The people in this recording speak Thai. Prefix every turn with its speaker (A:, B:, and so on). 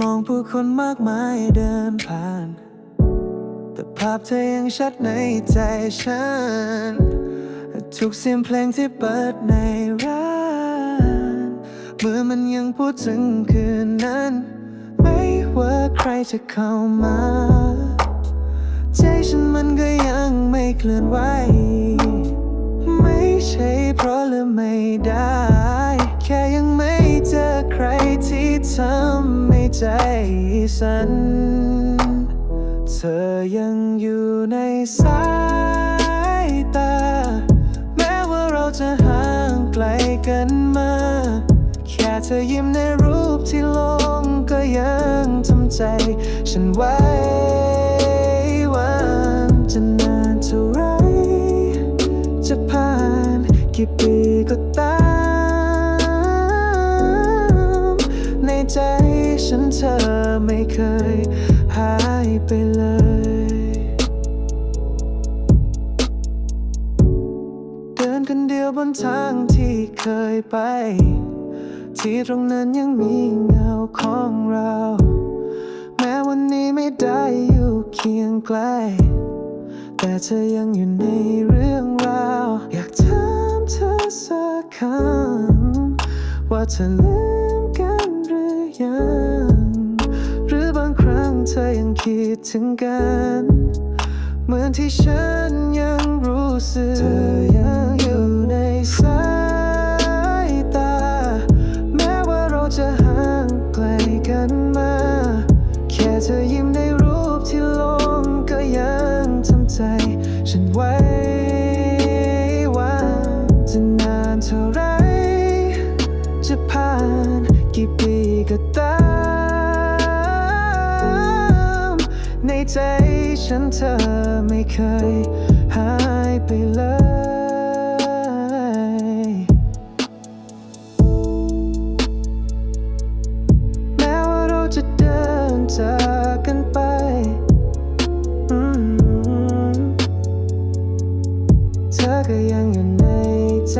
A: มองผู้คนมากมายเดินผ่าน แต่ภาพเธอยังชัดในใจฉัน ทุกเสียงเพลงที่เปิดในร้าน เมื่อมันยังพูดถึงคืนนั้น ไม่ว่าใครจะเข้ามา ใจฉันมันก็ยังไม่เคลื่อนไหว ไม่ใช่เพราะลืมไม่ได้ แค่ยังไม่เจอใครที่ทำให้ ใจสั่นเธอยังอยู่ในสายตา แม้ว่าเราจะห่างไกลกันมา แค่เธอยิ้มในรูปที่ลงก็ยังทำใจ ฉันไว้วันจะนานเท่าไร จะผ่านกี่ปีก็ตาม ในใจ ฉันเธอไม่เคยหายไปเลยเดินคนเดียวบนทางที่เคยไป ที่ตรงนั้นยังมีเงาของเรา แม้วันนี้ไม่ได้อยู่เคียงไกล แต่เธอยังอยู่ในเรื่องราว อยากถามเธอสักคำว่าเธอลืมกันหรือยัง คิดถึงกัน เหมือนที่ฉันยังรู้สึก เธอยังอยู่ในสายตา แม้ว่าเราจะห่างไกลกันมา แค่เธอยิ้มในรูปที่ลงก็ยังทำใจ ฉันไว้ ใจฉันเธอไม่เคยหายไปเลยแม้ว่าเราจะเดินจากกันไป เธอก็ยังอยู่ในใจ